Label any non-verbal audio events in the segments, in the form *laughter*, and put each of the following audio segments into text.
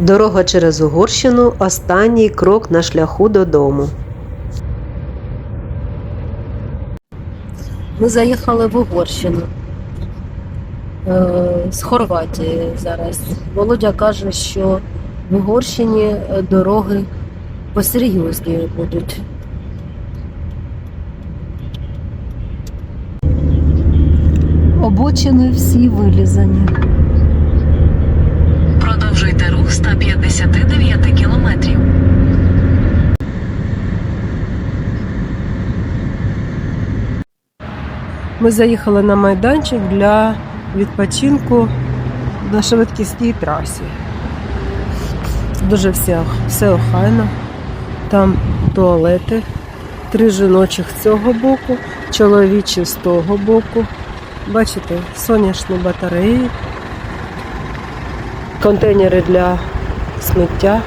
Дорога через Угорщину останній крок на шляху додому. Ми заїхали в Угорщину е, з Хорватії зараз. Володя каже, що в Угорщині е, дороги посерйозні будуть. Обочини всі вилізані. Продовжуйте рух 159 кілометрів. Ми заїхали на майданчик для відпочинку на швидкісній трасі. Дуже все, все охайно. Там туалети, три жіночих з цього боку, чоловічі з того боку. Бачите, сонячні батареї, контейнери для сміття.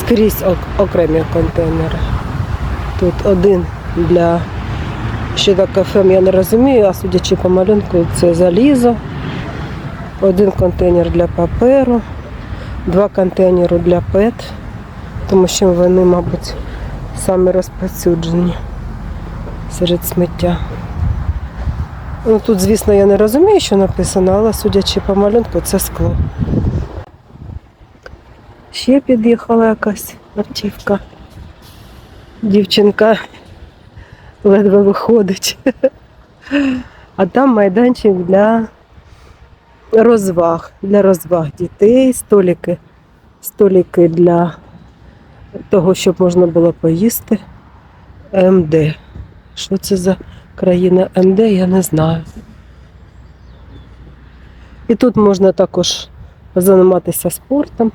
Скрізь ок- окремі контейнери. Тут один для що таке ФМ, я не розумію, а судячи по малюнку, це залізо, один контейнер для паперу, два контейнери для ПЕТ, тому що вони, мабуть, самі розповсюджені серед сміття. Ну, тут, звісно, я не розумію, що написано, але судячи по малюнку, це скло. Ще під'їхала якась автівка. Дівчинка ледве виходить. А там майданчик для розваг, для розваг дітей, столики, столики для того, щоб можна було поїсти. МД. Що це за країна МД, я не знаю. І тут можна також займатися спортом.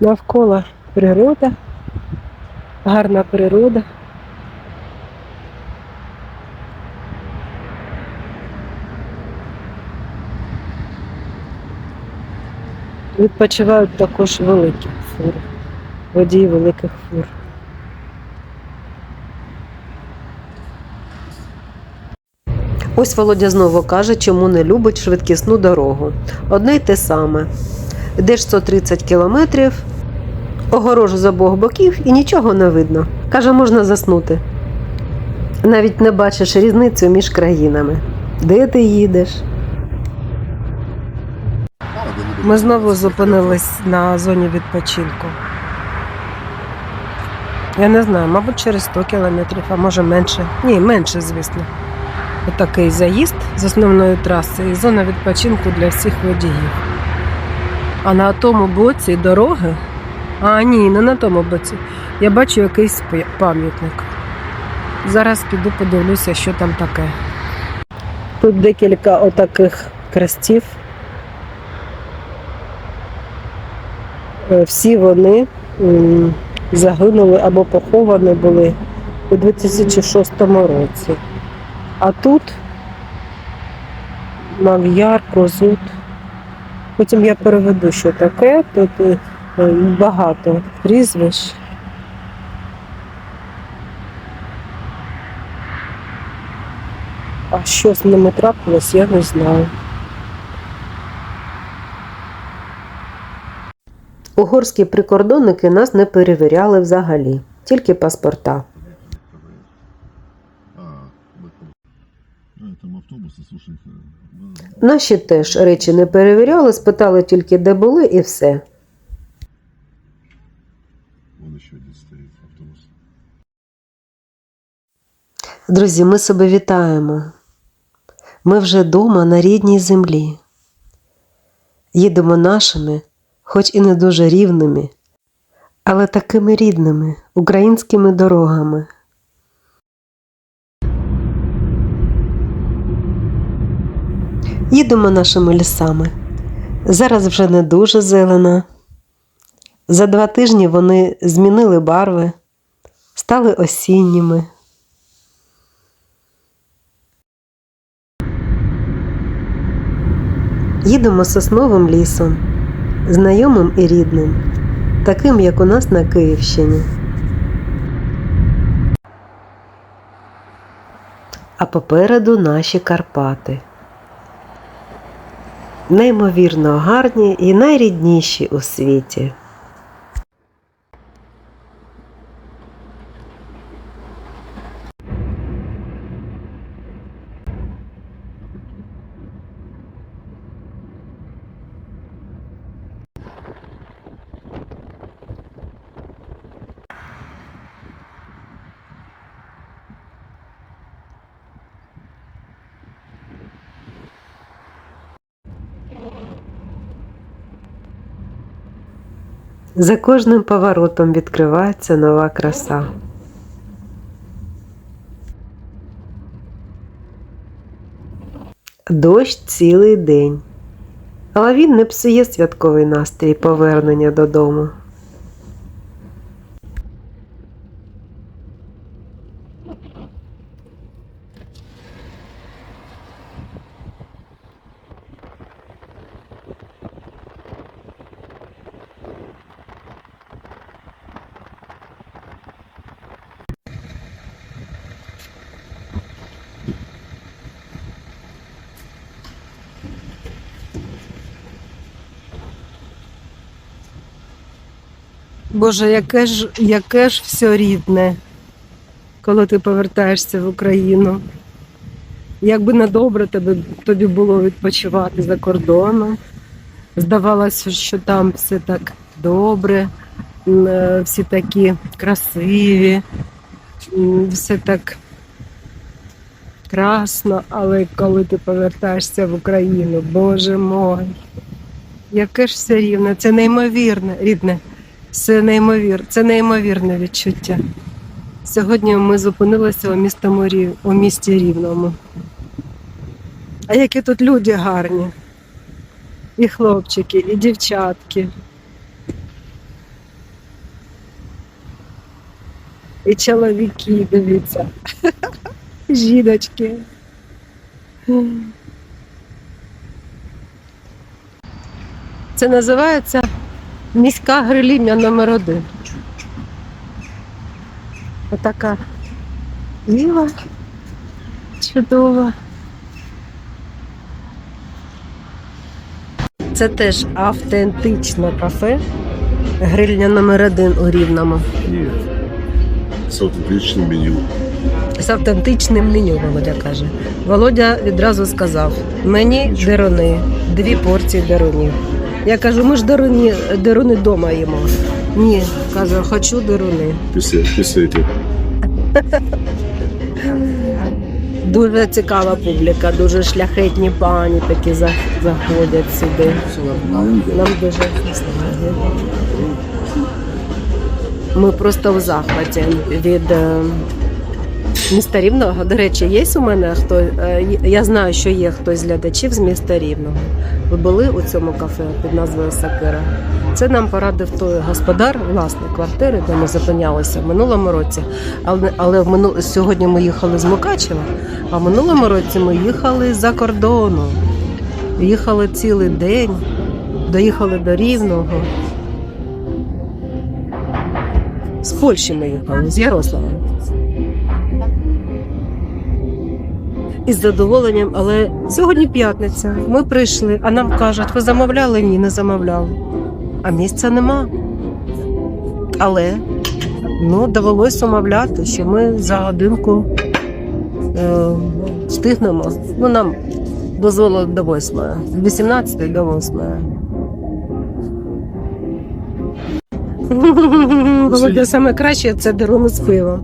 Навколо природа, гарна природа. Відпочивають також великі фури, водії великих фур. Ось Володя знову каже, чому не любить швидкісну дорогу. Одне й те саме. Йдеш 130 кілометрів, огорожу з обох боків і нічого не видно. Каже, можна заснути. Навіть не бачиш різницю між країнами. Де ти їдеш? Ми знову зупинились на зоні відпочинку. Я не знаю, мабуть, через 100 кілометрів, а може менше. Ні, менше, звісно. Отакий заїзд з основної траси і зона відпочинку для всіх водіїв. А на тому боці дороги, а ні, не на тому боці. Я бачу якийсь пам'ятник. Зараз піду подивлюся, що там таке. Тут декілька отаких крестів. Е, Всі вони загинули або поховані були у 2006 році. А тут Мав'яр, Козут. Потім я переведу, що таке. Тут е, багато прізвищ. А що з ними трапилось, я не знаю. Угорські прикордонники нас не перевіряли взагалі, тільки паспорта. Наші теж речі не перевіряли, спитали тільки, де були, і все. Друзі, ми себе вітаємо. Ми вже дома на рідній землі. Їдемо нашими, хоч і не дуже рівними, але такими рідними українськими дорогами. Їдемо нашими лісами. Зараз вже не дуже зелена. За два тижні вони змінили барви, стали осінніми. Їдемо сосновим лісом, знайомим і рідним, таким, як у нас на Київщині. А попереду наші Карпати. Неймовірно гарні і найрідніші у світі. За кожним поворотом відкривається нова краса. Дощ цілий день. Але він не псує святковий настрій повернення додому. Боже, яке ж, яке ж все рідне, коли ти повертаєшся в Україну. Як би недобре тобі, тобі було відпочивати за кордоном. Здавалося, що там все так добре, е, всі такі красиві, все так красно, але коли ти повертаєшся в Україну, Боже мой, яке ж все рівне, це неймовірне, рідне. Це неймовір, це неймовірне відчуття. Сьогодні ми зупинилися у, містому, Рів- у місті Рівному. А які тут люди гарні. І хлопчики, і дівчатки. І чоловіки, дивіться. *laughs* Жіночки. Це називається Міська грилівня номер один. Отака віла чудова. Це теж автентичне кафе. Грильня номер один у Рівному. Нет. С аутентичным меню. З автентичним меню, Володя каже. Володя відразу сказав: мені деруни, дві порції дерунів. Я кажу, ми ж деруни, деруни вдома їмо. Ні, каже, хочу деруни. Після, після. *laughs* Дуже цікава публіка, дуже шляхетні пані такі заходять сюди. Нам дуже. Ми просто в захваті від е, міста Рівного. До речі, є у мене хто. е, Я знаю, що є хтось з глядачів з міста Рівного. Ви були у цьому кафе під назвою Сакира. Це нам порадив той господар, власник квартири, де ми зупинялися в минулому році. Але, але в мину... сьогодні ми їхали з Мукачева, а в минулому році ми їхали за кордону. Їхали цілий день, доїхали до Рівного. З Польщі ми їхали, з Ярослава. Із задоволенням, але сьогодні п'ятниця. Ми прийшли, а нам кажуть, ви замовляли? Ні, не замовляли. А місця нема. Але ну, довелось умовляти, що ми за годинку е, встигнемо. Ну, нам дозволили до 8, з 18 до 8. Володя, саме краще це деруни з пивом.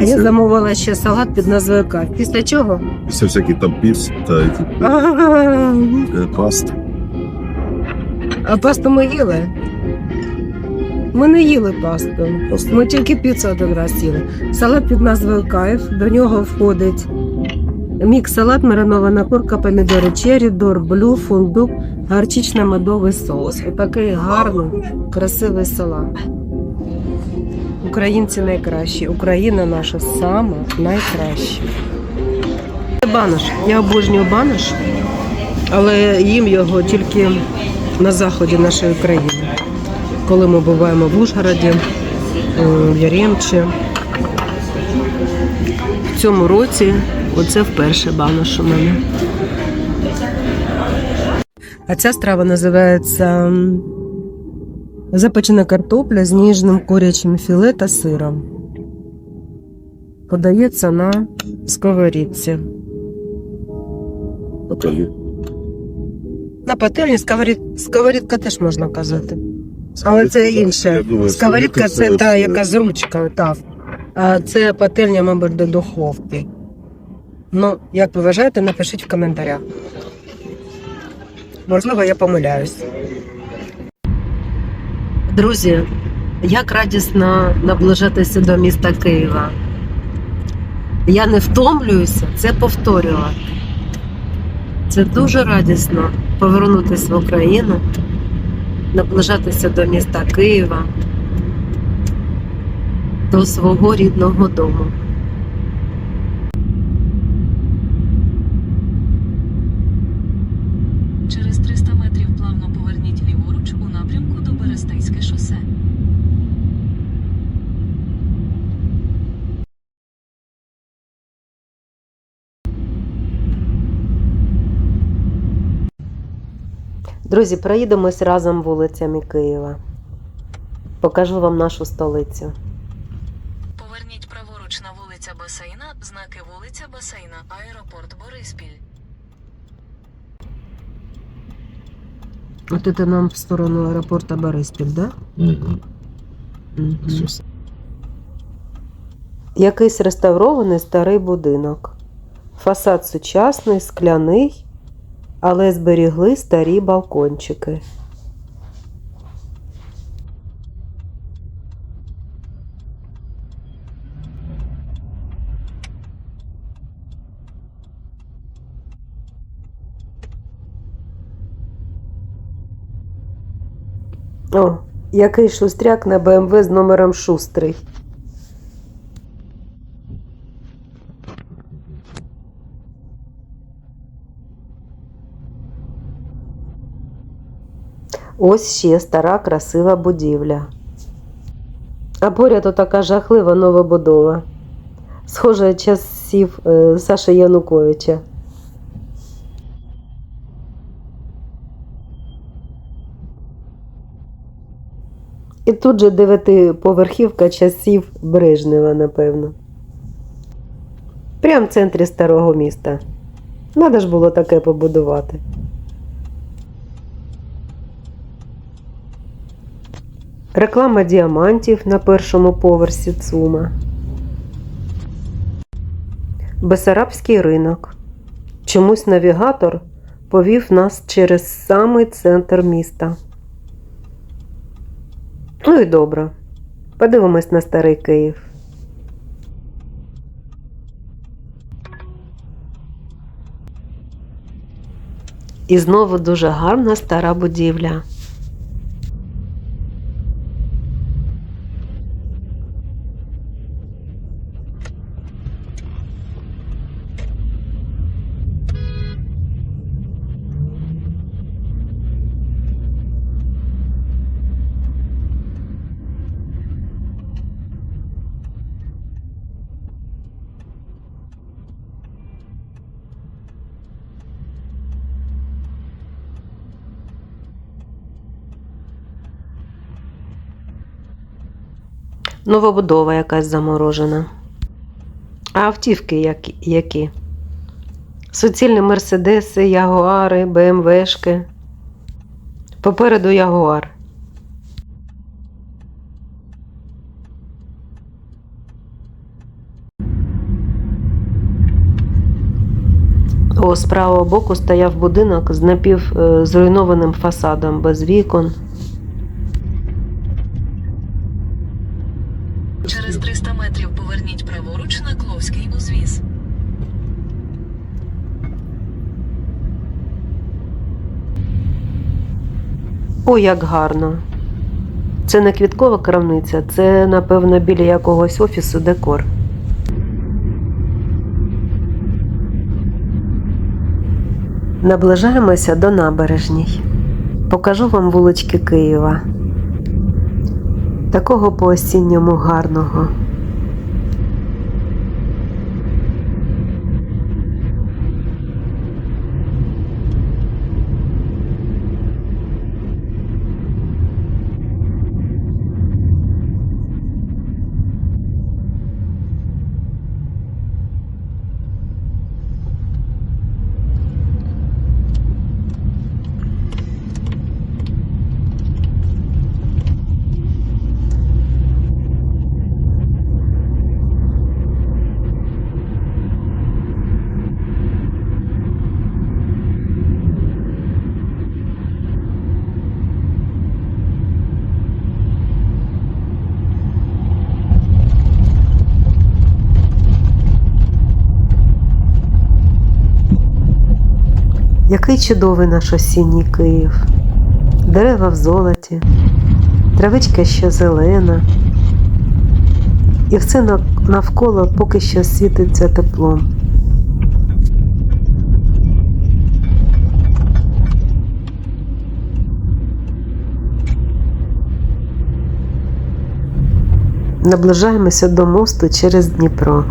А я замовила ще салат під назвою Кайф. Після чого? Після всяких там піц та е, паст. А пасту ми їли? Ми не їли пасту. Ми тільки піцу один раз їли. Салат під назвою Кайф. До нього входить мікс салат, маринована курка, помідори черрі, дор, блю, фундук, гарчично-медовий соус. Отакий гарний, красивий салат. Українці найкращі. Україна наша сама найкраща. Банош. Я обожнюю банош, але їм його тільки на заході нашої країни. Коли ми буваємо в Ужгороді, е, в Яремчі. В цьому році оце вперше банош у мене. А ця страва називається запечена картопля з ніжним курячим філе та сиром. Подається на сковорідці. Покажи. На пательні сковорід... сковорідка теж можна казати. Але це інше. Сковорідка це та, яка з ручкою, так. А це пательня, мабуть, до духовки. Ну, як ви вважаєте, напишіть в коментарях. Можливо, я помиляюсь. Друзі, як радісно наближатися до міста Києва. Я не втомлююся це повторювати. Це дуже радісно повернутися в Україну, наближатися до міста Києва, до свого рідного дому. Друзі, проїдемось разом вулицями Києва. Покажу вам нашу столицю. Поверніть праворуч на вулиця Басейна, знаки вулиця Басейна, аеропорт Бориспіль. От це нам в сторону аеропорту Бориспіль, да? Угу. Якийсь реставрований старий будинок. Фасад сучасний, скляний, але зберігли старі балкончики. О, який шустряк на БМВ з номером шустрий. Ось ще стара красива будівля. А поряд така жахлива новобудова. Схожа часів е, Саші Януковича. І тут же дев'ятиповерхівка часів Брежнева, напевно. Прямо в центрі старого міста. Надо ж було таке побудувати. Реклама діамантів на першому поверсі ЦУМа. Бесарабський ринок. Чомусь навігатор повів нас через самий центр міста. Ну і добре. Подивимось на старий Київ. І знову дуже гарна стара будівля. Новобудова якась заморожена. А автівки які? які? Суцільні мерседеси, ягуари, БМВшки. Попереду ягуар. О, з правого боку стояв будинок з напів е, фасадом без вікон. Через 300 метрів поверніть праворуч на Кловський узвіз. Ой, як гарно. Це не квіткова крамниця, це, напевно, біля якогось офісу декор. Наближаємося до набережній. Покажу вам вулички Києва. Такого по осінньому гарного. Який чудовий наш осінній Київ, дерева в золоті, травичка ще зелена, і все навколо поки що світиться теплом. Наближаємося до мосту через Дніпро.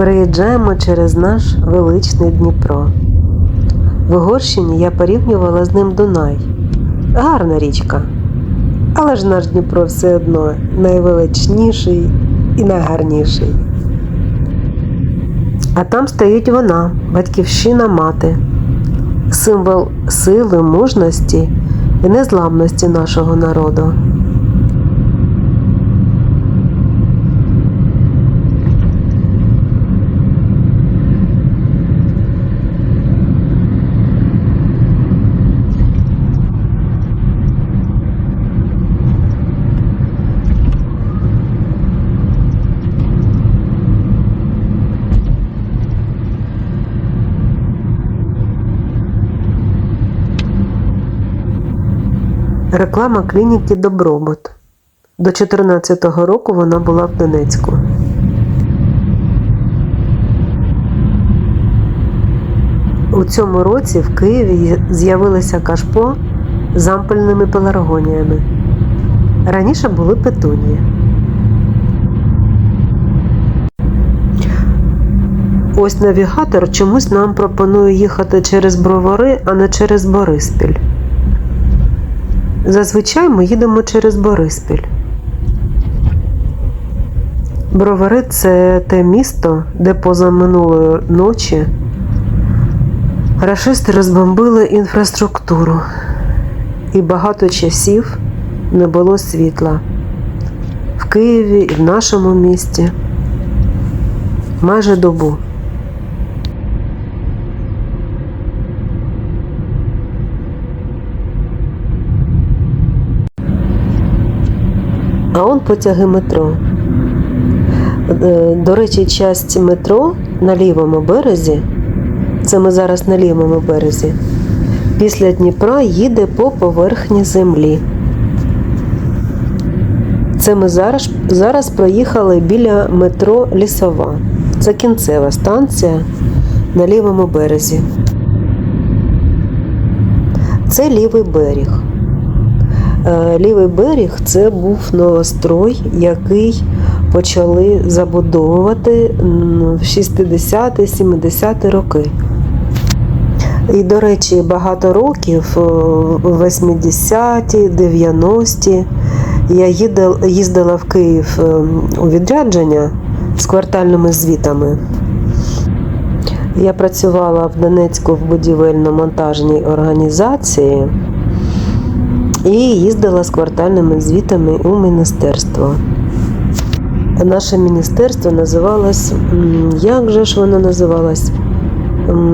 Переїжджаємо через наш величний Дніпро. В Угорщині я порівнювала з ним Дунай. Гарна річка. Але ж наш Дніпро все одно найвеличніший і найгарніший. А там стоїть вона, батьківщина мати, символ сили, мужності і незламності нашого народу. Реклама клініки Добробут. До 2014 року вона була в Донецьку. У цьому році в Києві з'явилися кашпо з ампельними пеларгоніями. Раніше були петунії. Ось навігатор чомусь нам пропонує їхати через Бровари, а не через Бориспіль. Зазвичай ми їдемо через Бориспіль. Бровари це те місто, де позаминулої ночі рашисти розбомбили інфраструктуру, і багато часів не було світла. В Києві і в нашому місті майже добу. Потяги метро. Е, До речі, часть метро на лівому березі, це ми зараз на лівому березі, після Дніпра їде по поверхні землі. Це ми зараз, зараз проїхали біля метро Лісова. Це кінцева станція на лівому березі. Це лівий берег. Е, Лівий берег це був новострой, який почали забудовувати в 60-70-ті роки. І, до речі, багато років, е, в 80-ті, 90-ті, я їздила в Київ е, у відрядження з квартальними звітами. Я працювала в Донецьку в будівельно-монтажній організації і їздила з квартальними звітами у міністерство. Наше міністерство називалось, як же ж воно називалось?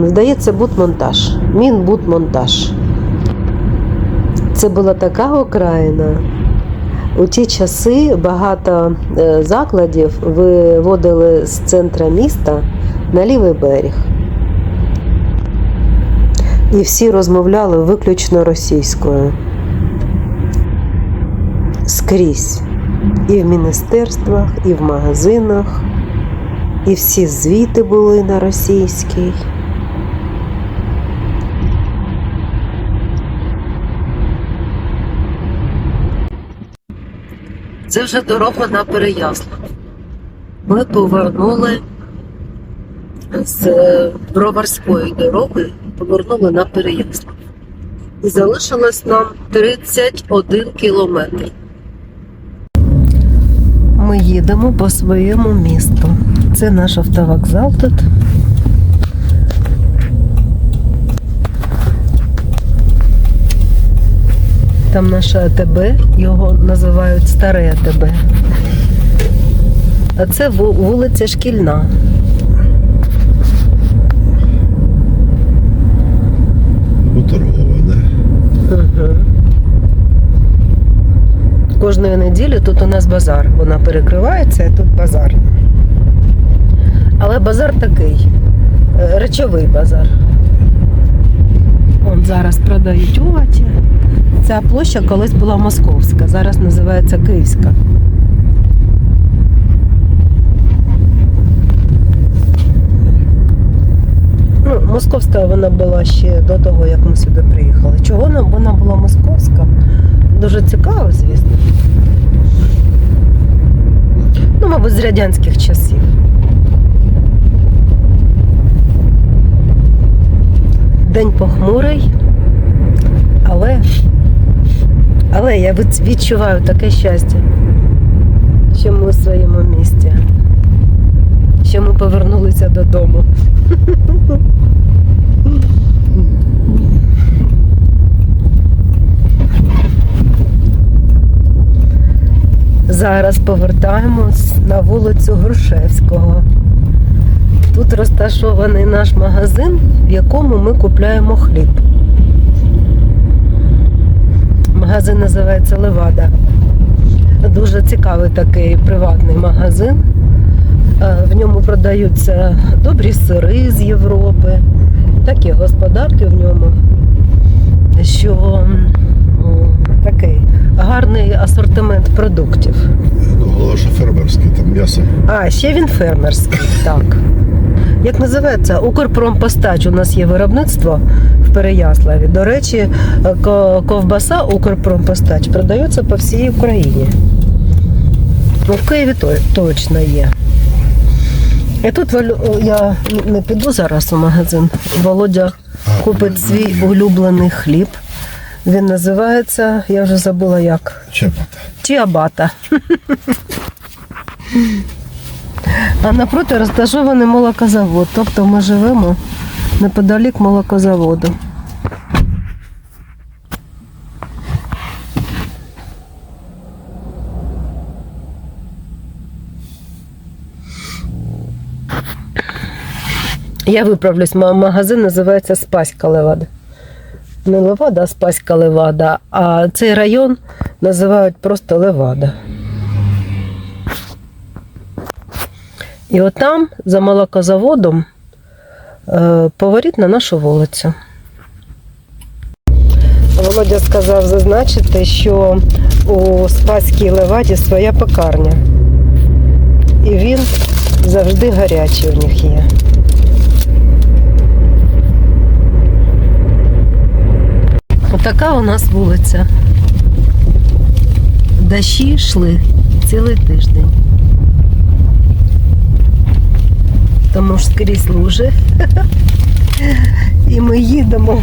Здається, Будмонтаж. Мінбудмонтаж. Це була така окраїна. У ті часи багато е, закладів виводили з центра міста на лівий берег. І всі розмовляли виключно російською скрізь. І в міністерствах, і в магазинах, і всі звіти були на російській. Це вже дорога на Переяслав. Ми повернули з Броварської дороги, повернули на Переяслав. І залишилось нам 31 кілометр. Ми їдемо по своєму місту. Це наш автовокзал тут. Там наше АТБ, його називають старе АТБ. А це вулиця Шкільна. Угу. Кожної неділі тут у нас базар. Вона перекривається, і тут базар. Але базар такий, е, речовий базар. От зараз продають овочі. Ця площа колись була московська, зараз називається Київська. Ну, московська вона була ще до того, як ми сюди приїхали. Чого нам вона була московська? Дуже цікаво, звісно. Ну, мабуть, з радянських часів. День похмурий, але, але я відчуваю таке щастя, що ми у своєму місті, що ми повернулися додому. *laughs* Зараз повертаємось на вулицю Грушевського. Тут розташований наш магазин, в якому ми купляємо хліб. Магазин називається Левада. Дуже цікавий такий приватний магазин. Е, В ньому продаються добрі сири з Європи, такі господарки в ньому, що такий гарний асортимент продуктів. Ну, голова що фермерський, там м'ясо. А, ще він фермерський, так. Як називається? Укрпромпостач. У нас є виробництво в Переяславі. До речі, ковбаса Укрпромпостач продається по всій Україні. Ну, в Києві точно є. І тут я не піду зараз у магазин. Володя купить свій улюблений хліб. Він називається, я вже забула як. Чепата. Чиабата. А напроти розташований молокозавод. Тобто ми живемо неподалік молокозаводу. Я виправлюсь, ма- магазин називається Спаська Левада. Не Левада, а Спаська Левада. А цей район називають просто Левада. І отам, за молокозаводом, е, поворіт на нашу вулицю. Володя сказав зазначити, що у Спаській Леваді своя пекарня. І він завжди гарячий у них є. Отака у нас вулиця. Дощі йшли цілий тиждень. Тому ж скрізь лужи. І ми їдемо.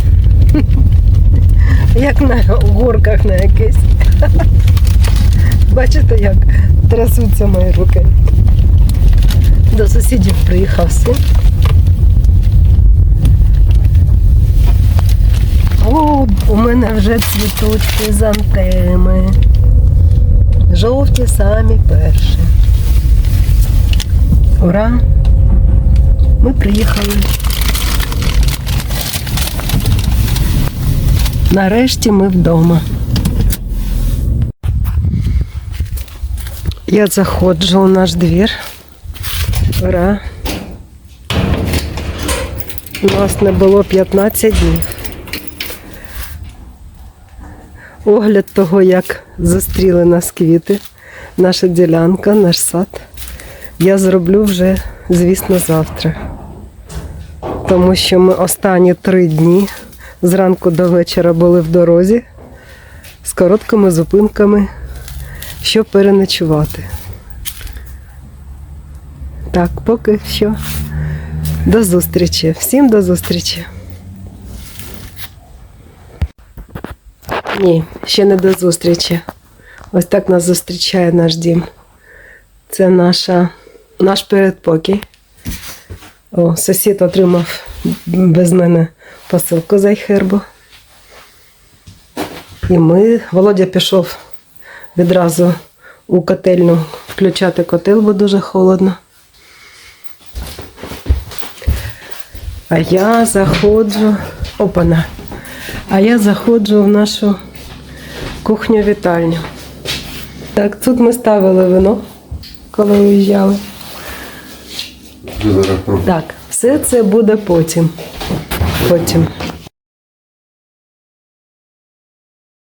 Як на горках на якесь. Бачите, як трясуться мої руки. До сусідів приїхав син. О, у мене вже цвітуть хризантеми. Жовті самі перші. Ура! Ми приїхали. Нарешті ми вдома. Я заходжу у наш двір. Ура! У нас не було 15 днів. Огляд того, як зустріли нас квіти, наша ділянка, наш сад. Я зроблю вже, звісно, завтра. Тому що ми останні три дні зранку до вечора були в дорозі з короткими зупинками, щоб переночувати. Так, поки що. До зустрічі. Всім до зустрічі. Ні, ще не до зустрічі. Ось так нас зустрічає наш дім. Це наша, наш передпокій. О, сусід отримав без мене посилку з айхербу. І ми, Володя пішов відразу у котельну включати котел, бо дуже холодно. А я заходжу. Опана. А я заходжу в нашу кухню-вітальню. Так, тут ми ставили вино, коли уїжджали. Так, все це буде потім. Потім.